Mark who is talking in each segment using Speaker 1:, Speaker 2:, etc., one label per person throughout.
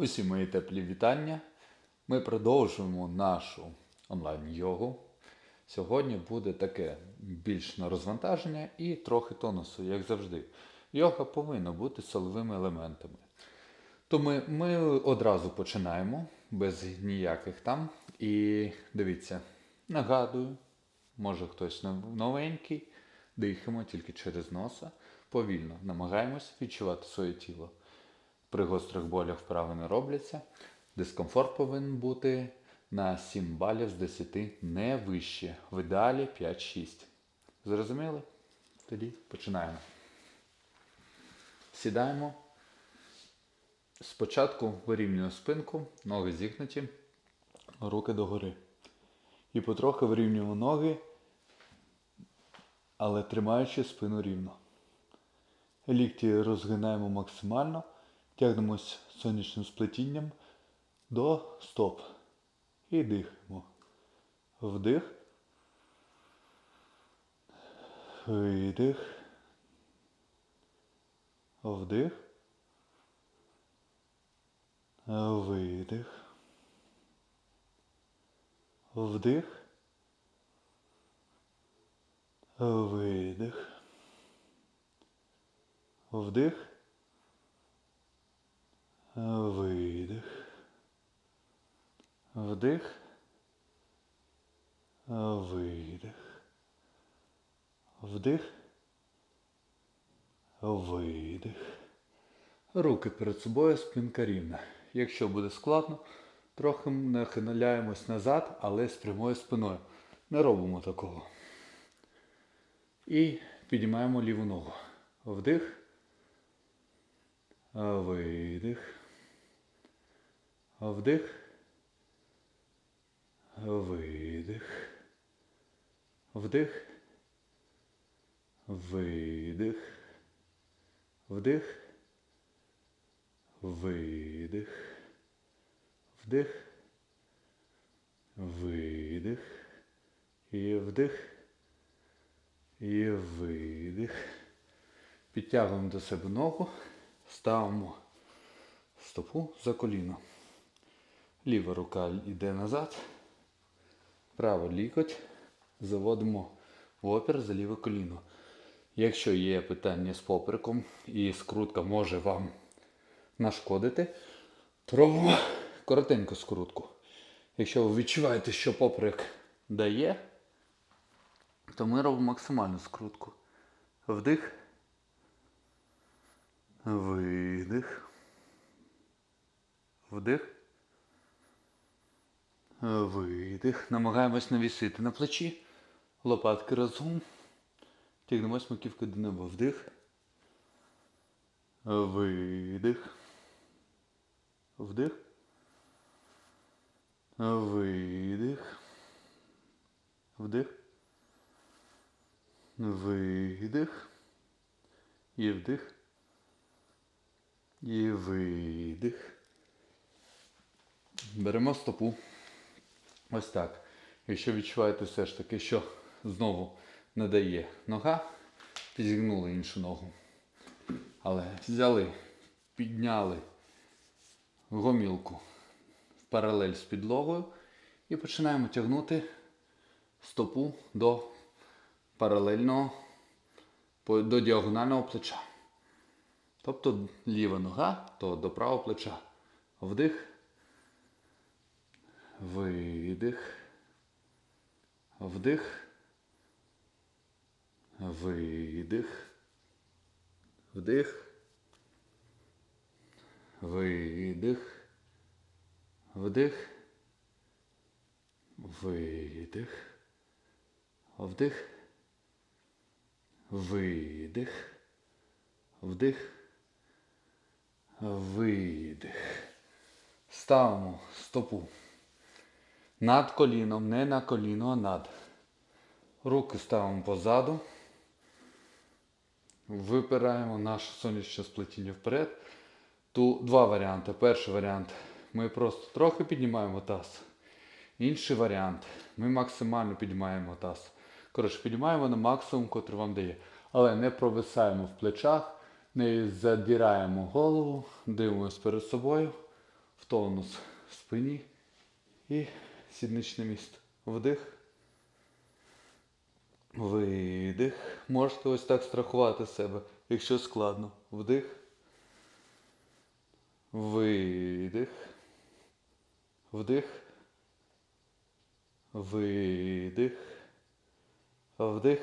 Speaker 1: Усі мої теплі вітання. Ми продовжуємо нашу онлайн-йогу. Сьогодні буде таке більш на розвантаження і трохи тонусу, як завжди. Йога повинна бути силовими елементами. Тому ми одразу починаємо без ніяких там. І дивіться, нагадую, може хтось новенький, дихаємо тільки через носа. Повільно намагаємось відчувати своє тіло. При гострих болях вправи не робляться. Дискомфорт повинен бути на 7 балів з 10 не вище. В ідеалі 5-6. Зрозуміли? Тоді починаємо. Сідаємо. Спочатку вирівнюємо спинку, ноги зігнуті, руки догори. І потрохи вирівнюємо ноги, але тримаючи спину рівно. Лікті розгинаємо максимально, тягнемось сонячним сплетінням до стоп. І дихаємо. Вдих. Видих. Вдих. Видих. Вдих. Видих. Вдих. Видих. Вдих. Видих. Вдих. Видих. Руки перед собою, спинка рівна. Якщо буде складно, трохи нахиляємось назад, але з прямою спиною. Не робимо такого. І підіймаємо ліву ногу. Вдих. Видих. Вдих. Видих. Вдих. Видих. Вдих. Видих. Вдих. Видих. І вдих. І видих. Підтягуємо до себе ногу. Ставимо стопу за коліно. Ліва рука йде назад. Права лікоть. Заводимо в опір за ліве коліно. Якщо є питання з попереком і скрутка може вам нашкодити, то робимо коротеньку скрутку. Якщо ви відчуваєте, що поперек дає, то ми робимо максимальну скрутку. Вдих. Видих. Вдих. Видих. Намагаємось навісити на плечі. Лопатки разом. Тягнемось маківкою до неба. Вдих. Видих. Вдих. Видих. Вдих. Видих. І вдих. І видих. Беремо стопу. Ось так. Якщо відчуваєте все ж таки, що знову не дає нога, підігнули іншу ногу. Але взяли, підняли гомілку в паралель з підлогою і починаємо тягнути стопу до паралельного, до діагонального плеча. Тобто ліва нога, то до правого плеча. Вдих. Видих. Вдих. Видих. Вдих. Видих. Вдих. Видих. Вдих. Видих. Вдих. Видих. Ставимо стопу над коліном, не на коліно, а над. Руки ставимо позаду. Випираємо наше сонячне сплетіння вперед. Тут два варіанти. Перший варіант ми просто трохи піднімаємо таз. Інший варіант ми максимально піднімаємо таз. Коротше, піднімаємо на максимум, котрий вам дає. Але не провисаємо в плечах, не задіраємо голову, дивимося перед собою. в тонус в спині і сідничне місто. Вдих. Видих. Можете ось так страхувати себе, якщо складно. Вдих. Видих. Вдих. Видих. Вдих.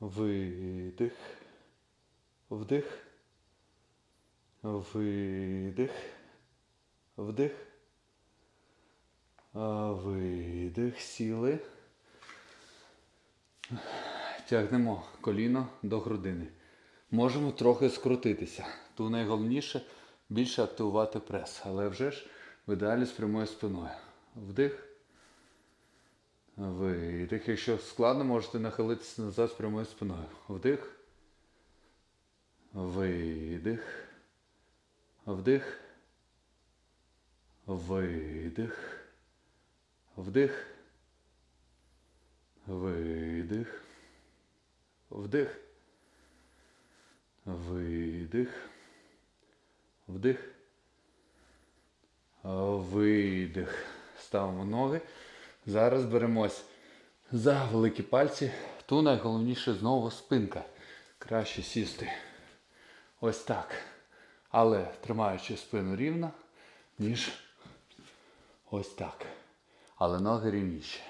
Speaker 1: Видих. Вдих. Видих. Вдих. Видих. Сіли. Тягнемо коліно до грудини. Можемо трохи скрутитися. Тут найголовніше більше активувати прес. Але вже ж в ідеалі з прямою спиною. Вдих. Видих. Якщо складно, можете нахилитися назад з прямою спиною. Вдих. Видих. Вдих. Видих. Вдих. Видих. Вдих. Видих. Вдих. Видих. Ставимо ноги. Зараз беремось за великі пальці. Тут найголовніше знову спинка. Краще сісти. Ось так. Але тримаючи спину рівно, ніж ось так. Але ноги рівніші.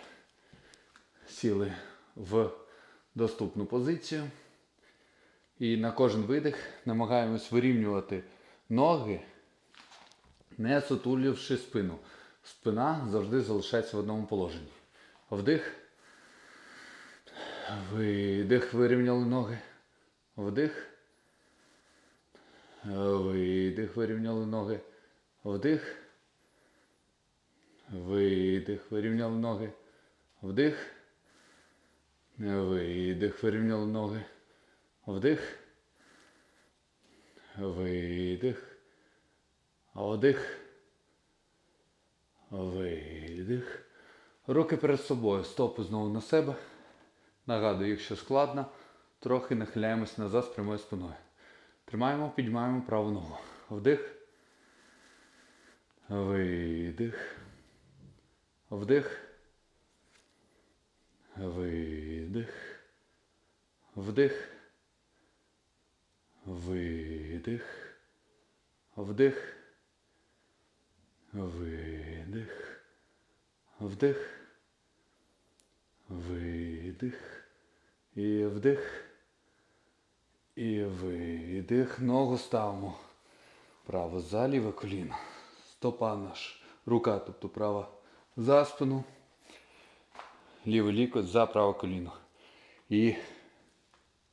Speaker 1: Сіли в доступну позицію. І на кожен видих намагаємось вирівнювати ноги, не сутуливши спину. Спина завжди залишається в одному положенні. Вдих. Видих, вирівняли ноги. Вдих. Видих, вирівняли ноги. Вдих. Видих, вирівняли ноги. Вдих. Видих, вирівняли ноги. Вдих. Видих. Вдих. Видих. Руки перед собою. Стопи знову на себе. Нагадую, якщо складно, трохи нахиляємось назад з прямою спиною. Тримаємо, піднімаємо праву ногу. Вдих. Видих. Вдих. Видих. Вдих. Видих. Вдих. Видих. Вдих. Видих. І вдих. І видих. Ногу ставимо. Право за ліве коліно. Стопа наш. Рука, тобто права за спину. Лівий лікоть за праве коліно. І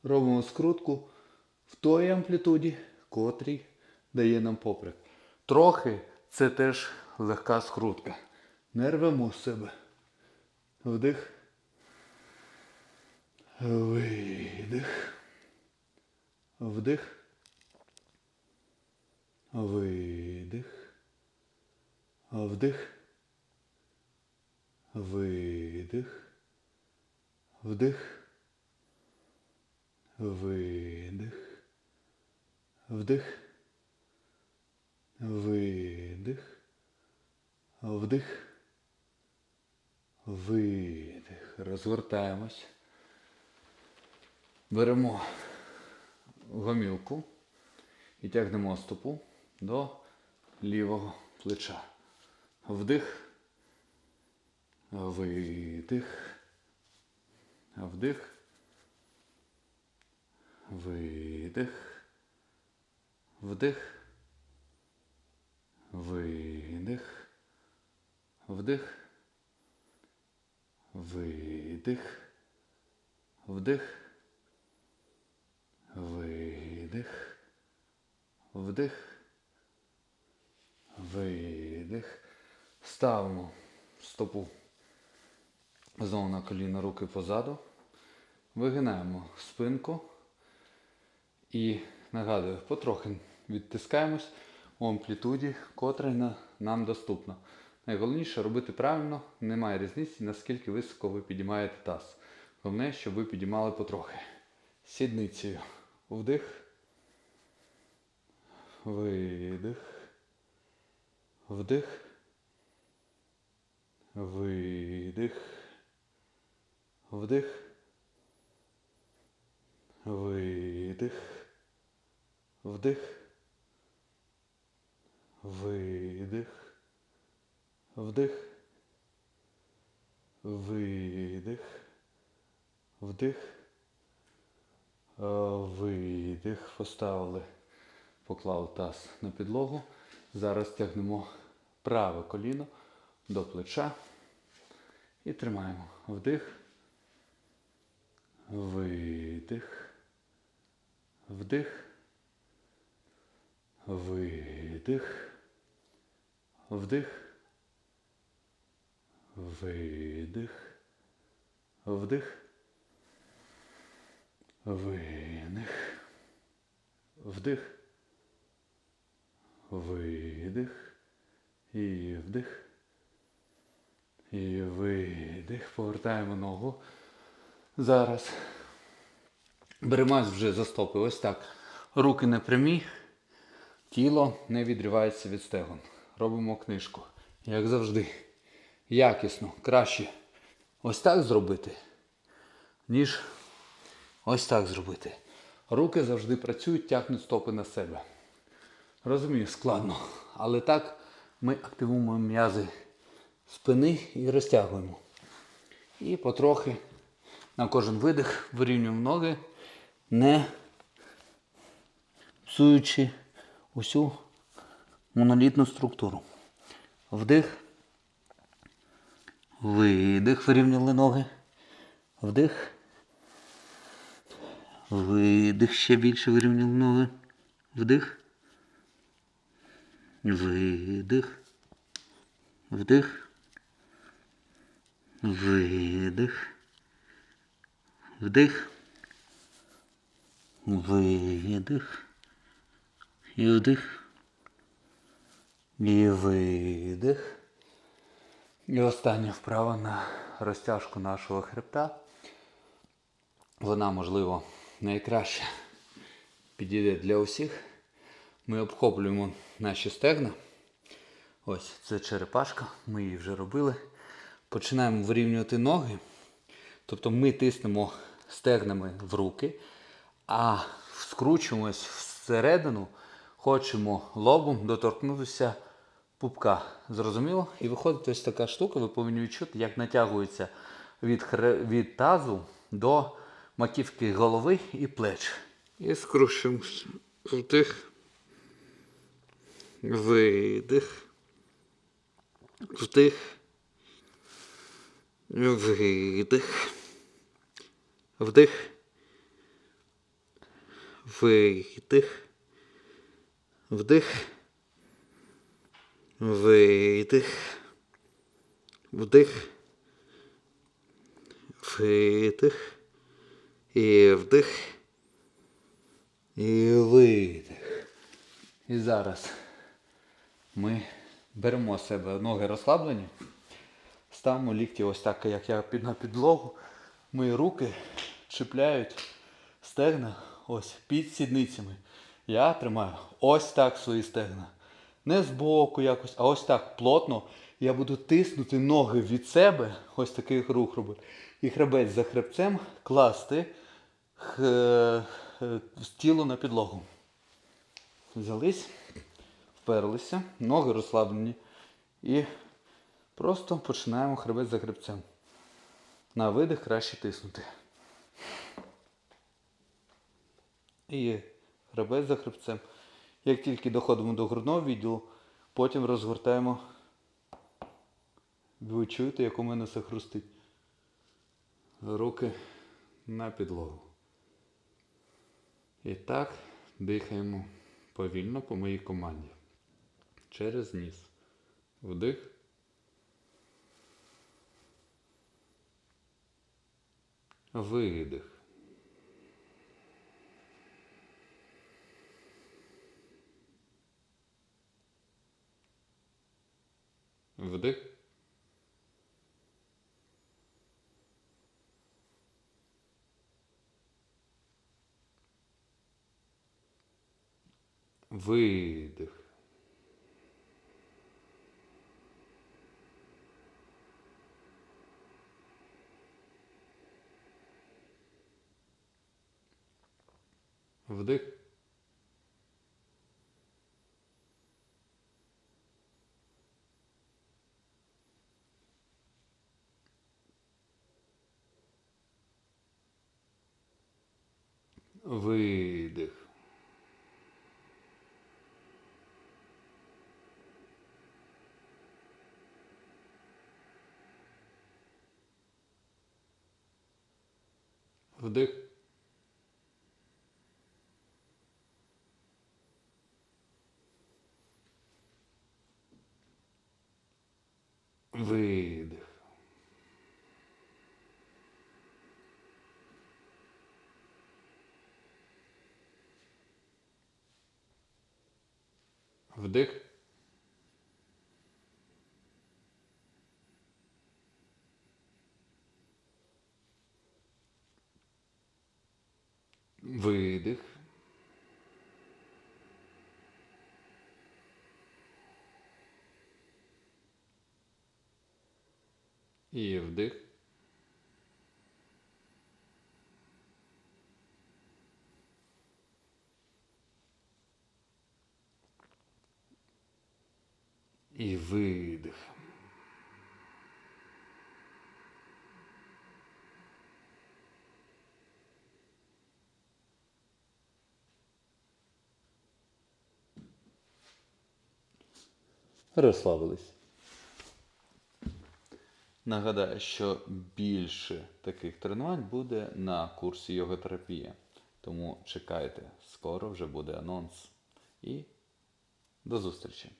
Speaker 1: робимо скрутку в той амплітуді, котрій дає нам поприк. Трохи це теж легка скрутка. Не рвемо з себе. Вдих. Видих. Вдих. Видих. Вдих. Видих. Вдих. Видих. Вдих. Видих. Вдих. Видих. Розвертаємось. Беремо гомілку і тягнемо стопу до лівого плеча. Вдих. Видих. Вдих. Видих. Вдих. Видих. Вдих. Видих. Вдих. Видих. Вдих. Видих. Ставимо стопу знову на коліна руки позаду. Вигинаємо спинку. І нагадую, потрохи відтискаємось у амплітуді, котра нам доступна. Найголовніше робити правильно, немає різниці, наскільки високо ви підіймаєте таз. Головне, щоб ви підіймали потрохи. Сідницею. Вдих. Видих. Вдих. Видих. Вдих. Видих. Вдих. Видих. Вдих. Видих. Вдих. Е, Видих. Поставили. Поклав таз на підлогу. Зараз тягнемо праве коліно до плеча. І тримаємо. Вдих. Видих. Вдих. Видих. Вдих. Видих. Вдих. Видих. Вдих. Видих. І вдих. І видих. Повертаємо ногу. Зараз. Беремось вже за стопи. Ось так. Руки не прямі. Тіло не відривається від стегон. Робимо книжку. Як завжди. Якісно. Краще ось так зробити, ніж ось так зробити. Руки завжди працюють, тягнуть стопи на себе. Розумію, складно. Але так ми активуємо м'язи спини і розтягуємо. І потрохи на кожен видих вирівнюємо ноги, не псуючи усю монолітну структуру. Вдих. Видих, вирівняли ноги. Вдих. Видих, ще більше вирівняли ноги. Вдих. Видих. Вдих. Видих. Вдих. Видих. І вдих. І видих. І остання вправа на розтяжку нашого хребта. Вона, можливо, найкраща підійде для усіх. Ми обхоплюємо наші стегна. Ось це черепашка, ми її вже робили. Починаємо вирівнювати ноги. Тобто ми тиснемо стегнами в руки, а скручуємось всередину, хочемо лобом доторкнутися пупка. Зрозуміло? І виходить ось така штука, ви повинні відчути, як натягується від, хре... від тазу до маківки голови і плеч. І скручуємося. Вдих. Видих. Вдих. Видих. Вдих. Видих. Вдих. Видих. Вдих. Видих. І вдих. І видих. І зараз ми беремо себе ноги розслаблені. Ставимо лікті ось так, як я під на підлогу. Мої руки чіпляють стегна ось під сідницями. Я тримаю ось так свої стегна. Не збоку якось, а ось так плотно. Я буду тиснути ноги від себе, ось такий рух робити. І хребець за хребцем класти х, е, тіло на підлогу. Взялись, вперлися, ноги розслаблені. І просто починаємо хребець за хребцем. На видих краще тиснути. І хребець за хребцем. Як тільки доходимо до грудного відділу, потім розгортаємо. Ви чуєте, як у мене все хрустить. Руки на підлогу. І так дихаємо повільно по моїй команді. Через ніс. Вдих. Видих. Вдих. Видих. Вдих. Видих. Вдих. Видих. Вдих. Видих. І вдих. І видих. Розслабились. Нагадаю, що більше таких тренувань буде на курсі йоготерапія. Тому чекайте, скоро вже буде анонс. І до зустрічі!